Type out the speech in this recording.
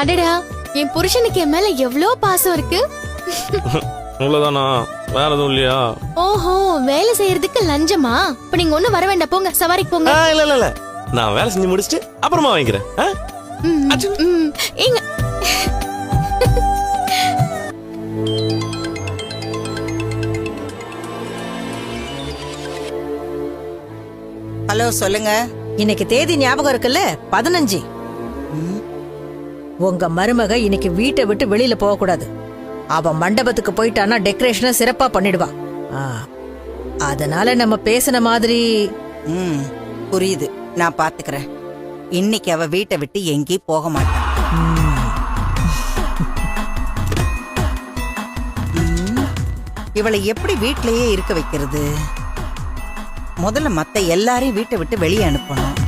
அடடா என் புருஷனுக்கு என் மேல எவ்ளோ பாசம் இருக்கு? இவ்வளவுதானா வேற எதுவும் இல்லையா? ஓஹோ வேலை செய்யறதுக்கு லஞ்சமா? இப்ப நீங்க ஒண்ணும் வர வேண்டாம் போங்க சவாரிக்கு போங்க. ஆ, இல்ல இல்ல இல்ல. நான் வேலை செஞ்சு முடிச்சுட்டு அப்புறமா வாங்கிக்கிறேன். ஏங்க. ஹலோ சொல்லுங்க. இன்னைக்கு தேதி ஞாபகம் இருக்குல்ல? பதினஞ்சு. உங்க மருமக இன்னைக்கு வீட்டை விட்டு வெளியில போக கூடாது. அவ மண்டபத்துக்கு போயிட்டானா டெக்கரேஷனை சிறப்பா பண்ணிடுவா. ஆ, அதனால நம்ம பேசின மாதிரி ம் புரியுது. நான் பாத்துக்கிறேன். இன்னைக்கு அவ வீட்டை விட்டு எங்கேயும் போக மாட்டான் ம், இவளை எப்படி வீட்லயே இருக்க வைக்கிறது? முதல்ல மத்த எல்லாரையும் வீட்டை விட்டு வெளியே அனுப்பணும்.